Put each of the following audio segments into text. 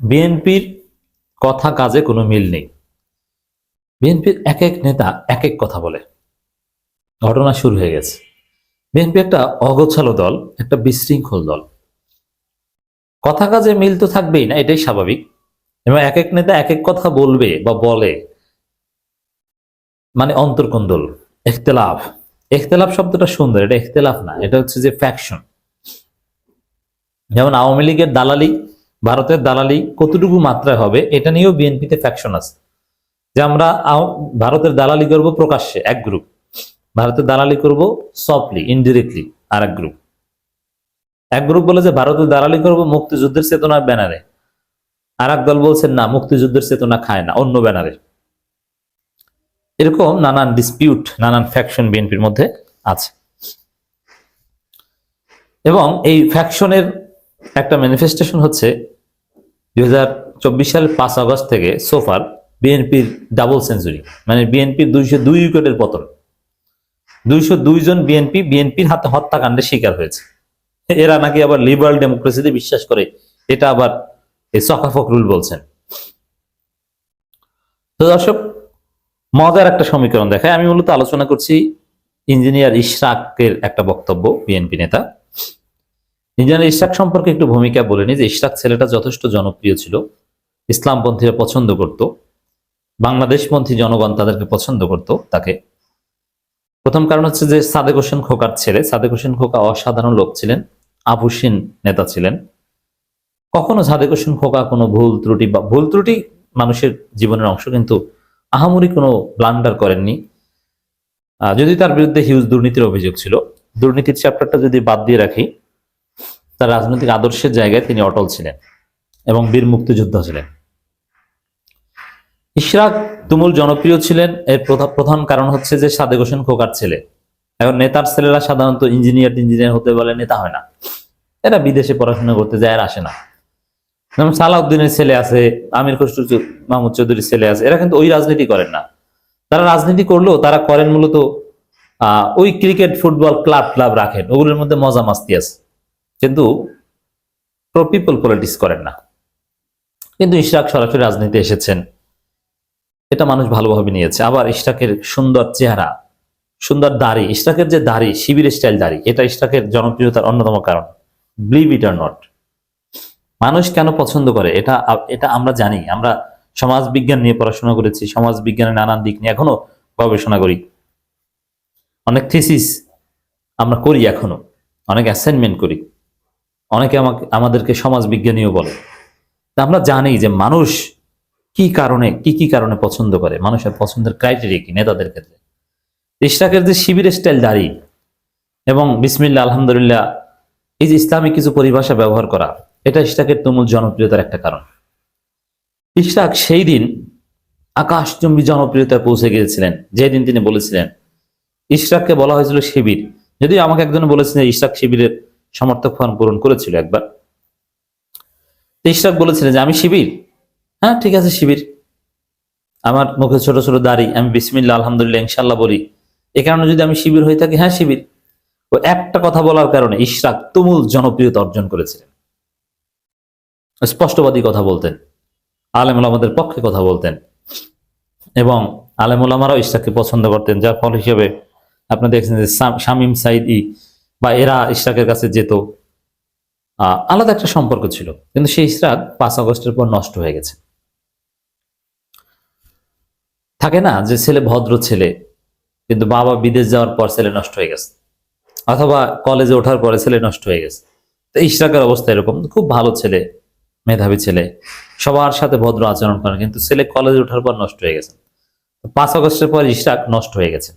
বিএনপির কথা কাজে কোনো মিল নেই। বিএনপির এক এক নেতা এক এক কথা বলে। ঘটনা শুরু হয়ে গেছে। বিএনপি একটা অগোছালো দল, একটা বিশৃঙ্খল দল। কথা কাজে মিল তো থাকবেই না, এটাই স্বাভাবিক। এবং এক এক নেতা এক এক কথা বলবে বা বলে। মানে অন্তর্কন্দল এখতেলাফ এখতেলাফ শব্দটা সুন্দর, এটা এখতেলাফ না, এটা হচ্ছে যে ফ্যাকশন যেমন আওয়ামী লীগের দালালি ভারতের দালালি কতটুকু মাত্রায় হবে, এটা নিয়েও বিএনপিতে ফ্যাকশন আছে। যে আমরা ভারতের দালালি করব প্রকাশ্যে, এক গ্রুপ ভারতের দালালি করব সফটলি ইনডিরেক্টলি আর এক গ্রুপ এক গ্রুপ বলে যে ভারতের দালালি করব মুক্তিযুদ্ধের চেতনার ব্যানারে। আর এক দল বলছেন না, মুক্তিযুদ্ধের চেতনা খায় না, অন্য ব্যানারে। এরকম নানান ডিসপিউট নানান ফ্যাকশন বিএনপির মধ্যে আছে। এবং এই ফ্যাকশনের একটা ম্যানিফেস্টেশন হচ্ছে দুই সালের পাঁচ আগস্ট থেকে সোফার বিএনপির ডাবল সেঞ্চুরি মানে বিএনপির দুইশো দুই উইকেটের পতন। দুইশো দুই জন বিএনপি বিএনপির হাতে হত্যাকাণ্ডের শিকার হয়েছে। এরা নাকি আবার লিবারাল ডেমোক্রেসিতে বিশ্বাস করে, এটা আবার এই সখা ফখরুল বলছেন। তো দর্শক, মজার একটা সমীকরণ দেখায়। আমি মূলত আলোচনা করছি ইঞ্জিনিয়ার ইশরাকের একটা বক্তব্য বিএনপি নেতা। ইঞ্জিনিয়ার ইশরাক সম্পর্কে একটু ভূমিকা বলে নি যে ইশরাক ছেলেটা যথেষ্ট জনপ্রিয় ছিল ইসলামপন্থীরা পছন্দ করত বাংলাদেশপন্থী জনগণ তাদেরকে পছন্দ করত তাকে। প্রথম কারণ হচ্ছে যে সাদেক হোসেন খোকার ছেলে, সাদেক হোসেন খোকা অসাধারণ লোক ছিলেন আবুসীন নেতা ছিলেন। কখনো সাদেক হোসেন খোকা কোনো ভুল ত্রুটি বা ভুল ত্রুটি মানুষের জীবনের অংশ, কিন্তু আহামরি কোনো ব্লান্ডার করেননি। যদি তার বিরুদ্ধে হিউজ দুর্নীতির অভিযোগ ছিল, দুর্নীতির চ্যাপ্টারটা যদি বাদ দিয়ে রাখি তার রাজনৈতিক আদর্শের জায়গায় তিনি অটল ছিলেন এবং বীর মুক্তিযোদ্ধা ছিলেন। ইশরাক তুমুল জনপ্রিয় ছিলেন। এর প্রধান কারণ হচ্ছে যে সাদেক হোসেন খোকার ছেলে। এখন নেতার ছেলেরা সাধারণত ইঞ্জিনিয়ার ইঞ্জিনিয়ার হতে বলে, নেতা হয় না। এরা বিদেশে পড়াশোনা করতে যায়, আর আসে না। যেমন সালাউদ্দিনের ছেলে আছে, আমির খসরু মাহমুদ চৌধুরীর ছেলে আছে, এরা কিন্তু ওই রাজনীতি করেন না। তারা রাজনীতি করলেও তারা করেন মূলত ওই ক্রিকেট ফুটবল ক্লাব ক্লাব রাখেন। ওগুলোর মধ্যে মজা মাস্তি আছে। কিন্তু প্রো পিপল পলিটিক্স করেন না। কিন্তু ইশরাক সরাসরি রাজনীতি এসেছেন। এটা মানুষ ভালোভাবে নিয়েছে। আবার ইশরাকের সুন্দর চেহারা, সুন্দর দাড়ি, ইশরাকের যে দাড়ি, শিবির স্টাইল দাড়ি, এটা ইশরাকের জনপ্রিয়তার অন্যতম কারণ। বিলিভ ইট আর নট মানুষ কেন পছন্দ করে? এটা এটা আমরা জানি। আমরা সমাজ বিজ্ঞান নিয়ে পড়াশোনা করেছি, সমাজ বিজ্ঞানের নানান দিক নিয়ে এখনও গবেষণা করি। অনেক থিসিস আমরা করি এখনও, অনেক অ্যাসাইনমেন্ট করি। অনেকে আমাকে, আমাদেরকে সমাজ বিজ্ঞানীও বলে। তা আমরা জানি যে মানুষ কি কারণে, কি কি কারণে পছন্দ করে? মানুষের পছন্দের ক্রাইটেরিয়া কি নেতাদের ক্ষেত্রে? ইশরাকের যে শিবির স্টাইল দাড়ি এবং বিসমিল্লা আলহামদুলিল্লাহ, এই যে ইসলামিক কিছু পরিভাষা ব্যবহার করা, এটা ইশরাকের তুমুল জনপ্রিয়তার একটা কারণ। ইশরাক সেই দিন আকাশচুম্বী জনপ্রিয়তায় পৌঁছে গিয়েছিলেন, যেদিন তিনি বলেছিলেন, ইশরাককে বলা হয়েছিল শিবির। যদি আমাকে একজন বলেছিলেন ইশরাক শিবিরের সমর্থক ফর্ম পূরণ করেছিল একবার। ইশরাক বলেছিলেন যে, আমি শিবির। হ্যাঁ ঠিক আছে, শিবির। আমার মুখে ছোট ছোট দাড়ি, আমি বিসমিল্লা আলহামদুলিল্লাহ ইনশাল্লাহ বলি। এ কারণে যদি আমি শিবির হয়ে থাকি হ্যাঁ শিবির। ও একটা কথা বলার কারণে ইশরাক তুমুল জনপ্রিয়তা অর্জন করেছিলেন। স্পষ্টবাদী কথা বলতেন। আলেমুল আমাদের পক্ষে কথা বলতেন। এবং আলেমুল আমারাও ইশরাককে পছন্দ করতেন, যার ফল হিসেবে আপনি দেখছেন যে শাম- শামীম সাইদি বা এরা ইশরাকের কাছে যেত আলাদা একটা সম্পর্ক ছিল। কিন্তু সেই ইশরাক পাঁচ আগস্টের পর নষ্ট হয়ে গেছে। থাকে না যে ছেলে ভদ্র ছেলে, কিন্তু বাবা বিদেশ যাওয়ার পর ছেলে নষ্ট হয়ে গেছে। অথবা কলেজে ওঠার পরে ছেলে নষ্ট হয়ে গেছে। তো ইশরাকের অবস্থা এরকম। খুব ভালো ছেলে, মেধাবী ছেলে, সবার সাথে ভদ্র আচরণ করেন কিন্তু ছেলে কলেজে ওঠার পর নষ্ট হয়ে গেছে। পাঁচ আগস্টের পর ইশরাক নষ্ট হয়ে গেছে।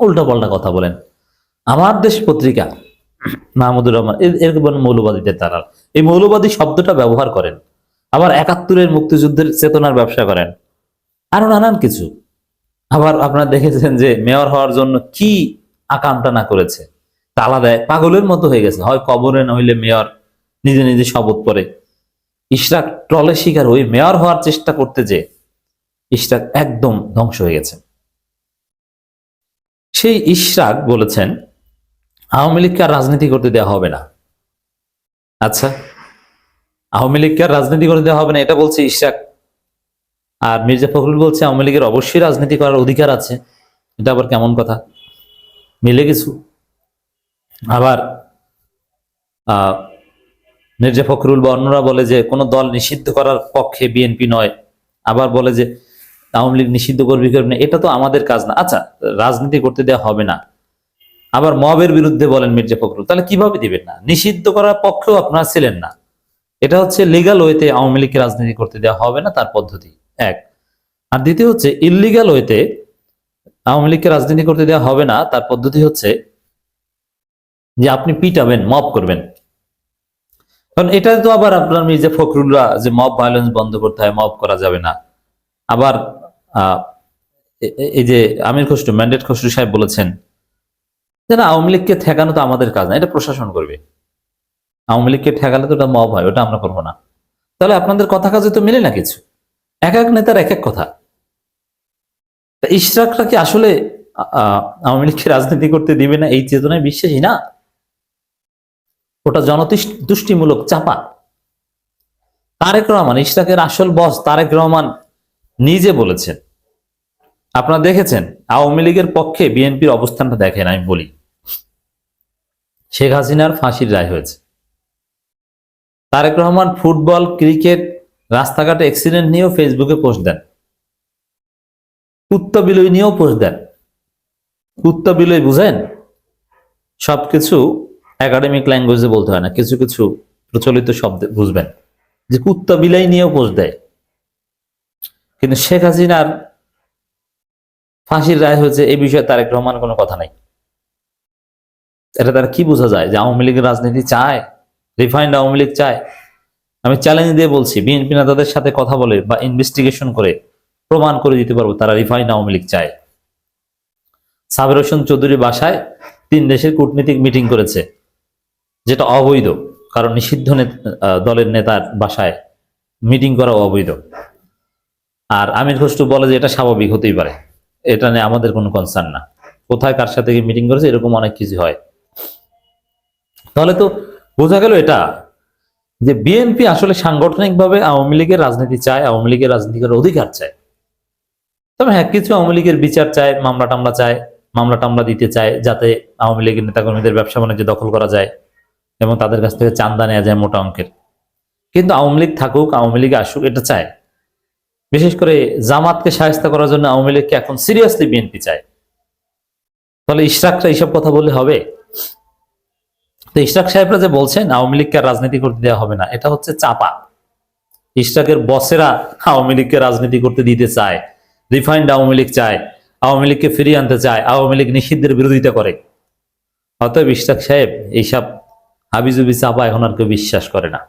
উল্টা পাল্টা কথা বলেন। আমার দেশ পত্রিকা, মাহমুদুর রহমান এরকম মৌলবাদীদের তারা এই মৌলবাদী শব্দটা ব্যবহার করেন। আবার একাত্তরের মুক্তিযুদ্ধের চেতনার ব্যবসা করেন। আরও নানান কিছু। আবার আপনারা দেখেছেন যে মেয়র হওয়ার জন্য কি আকাঙ্ক্ষা না করেছে। তালা দেয়, পাগলের মতো হয়ে গেছে। হয় কবরে, নইলে মেয়র নিজে নিজে শপথ করে ইশরাক ট্রলের শিকার ওই মেয়র হওয়ার চেষ্টা করতে যে ইশরাক একদম ধ্বংস হয়ে গেছে। সেই ইশরাক বলেছেন আওয়ামী লীগকে আর রাজনীতি করতে দেওয়া হবে না। আচ্ছা আওয়ামী লীগকে আর রাজনীতি করে দেওয়া হবে না, এটা বলছে ইশাক আর মির্জা ফখরুল বলছে আওয়ামী লীগের অবশ্যই রাজনীতি করার অধিকার আছে। এটা আবার কেমন কথা? মিলে কিছু? আবার মির্জা ফখরুল বা অন্যরা বলে যে কোনো দল নিষিদ্ধ করার পক্ষে বিএনপি নয়। আবার বলে যে আওয়ামী লীগ নিষিদ্ধ করবি করবি না, এটা তো আমাদের কাজ না। আচ্ছা রাজনীতি করতে দেওয়া হবে না। আবার মবের বিরুদ্ধে বলেন মির্জা ফখরুল। তাহলে কীভাবে দিবেন না? নিষিদ্ধ করার পক্ষেও আপনারা ছিলেন না। এটা হচ্ছে লিগাল ওয়েতে আওয়ামী লীগকে রাজনীতি করতে দেওয়া হবে না, তার পদ্ধতি। এক। আর দ্বিতীয় হচ্ছে ইলিগাল ওয়েতে আওয়ামী লীগকে রাজনীতি করতে দেওয়া হবে না, তার পদ্ধতি হচ্ছে যে আপনি পিটাবেন, মব করবেন। কারণ এটা তো আবার আপনার মির্জা ফখরুলরা যে মব ভায়োলেন্স বন্ধ করতে হয়, মব করা যাবে না। আবার এই যে আমির খসরু ম্যান্ডেট খসরু সাহেব বলেছেন যে আওয়ামী লীগকে ঠেকানো তো আমাদের কাজ না, এটা প্রশাসন করবে। আওয়ামী লীগকে ঠেকালে তো ওটা মব হয়, ওটা আমরা করব না। তাহলে আপনাদের কথা কাজে তো মিলে না কিছু? এক এক নেতার এক এক কথা। ইশরাকরা কি আসলে আওয়ামী লীগকে রাজনীতি করতে দিবে না এই চেতনায় বিশ্বাসী না? ওটা জনতুষ্টিমূলক চাপা। তারেক রহমান, ইশরাকের আসল বস তারেক রহমান নিজে বলেছেন। আপনারা দেখেছেন, আওয়ামী লীগের পক্ষে বিএনপির অবস্থানটা দেখেন, আমি বলি। শেখ হাসিনার ফাঁসির রায় হয়েছে। তারেক রহমান ফুটবল, ক্রিকেট, রাস্তাঘাটে অ্যাক্সিডেন্ট নিয়েও ফেসবুকে পোস্ট দেন। কুত্তা বিলই নিয়েও পোস্ট দেন। কুত্তা বিলয় বুঝেন? সবকিছু একাডেমিক ল্যাঙ্গুয়েজে বলতে হয় না, কিছু কিছু প্রচলিত শব্দে বুঝবেন। যে কুত্তা বিলাই নিয়েও পোস্ট দেয়। কিন্তু শেখ হাসিনার ফাঁসির রায় হয়েছে এই বিষয়ে তারেক রহমান কোনো কথা নাই। এটা তারা কি বোঝা যায় যে আওয়ামী লীগের রাজনীতি চায়? রিফাইন্ড আওয়ামী লীগ চায়? আমি চ্যালেঞ্জ দিয়ে বলছি, বিএনপি নেতাদের সাথে কথা বলে বা ইনভেস্টিগেশন করে প্রমাণ করে দিতে পারব তারা রিফাইন্ড আওয়ামী লীগ চায়। সাবের হোসেন চৌধুরী বাসায় তিন দেশের কূটনীতিক মিটিং করেছে, যেটা অবৈধ, কারণ নিষিদ্ধ দলের নেতার বাসায় মিটিং করা অবৈধ। আর আমির খসরু বলে যে এটা স্বাভাবিক হতেই পারে, এটা নিয়ে আমাদের কোনো কনসার্ন না। কোথায় কার সাথে মিটিং করেছে, এরকম অনেক কিছু হয়। তাহলে তো বোঝা গেল এটা, যে বিএনপি আসলে সাংগঠনিকভাবে আওয়ামী লীগের রাজনীতি চায়, আওয়ামী লীগের রাজনীতি করার অধিকার চায়। তবে হ্যাঁ কিছু আওয়ামী লীগের বিচার চায়, মামলা টামলা চায়, মামলা টামলা দিতে চায়, যাতে আওয়ামী লীগের নেতাকর্মীদের ব্যবসা বাণিজ্য দখল করা যায় এবং তাদের কাছ থেকে চান্দা নেওয়া যায় মোটা অঙ্কের। কিন্তু আওয়ামী লীগ থাকুক, আওয়ামী লীগ আসুক, এটা চায়। বিশেষ করে জামাতকে সাহায্য করার জন্য আওয়ামী লীগকে এখন সিরিয়াসলি বিএনপি চায়। তাহলে ইশরাকরা এইসব কথা বললে হবে? তো ইশরাক সাহেবরা যে বলছেন, আওয়ামী লীগকে রাজনীতি করতে দেওয়া হবে না, এটা হচ্ছে চাপা। ইশরাকের বসেরা আওয়ামী লীগকে রাজনীতি করতে দিতে চায় রিফাইন্ড আওয়ামী লীগ চায়, আওয়ামী লীগকে ফিরিয়ে আনতে চায়, আওয়ামী লীগ নিষিদ্ধের বিরোধিতা করে। অতএব ইশরাক সাহেব, এইসব হাবিজুবি চাপা এখন আর কেউ বিশ্বাস করে না।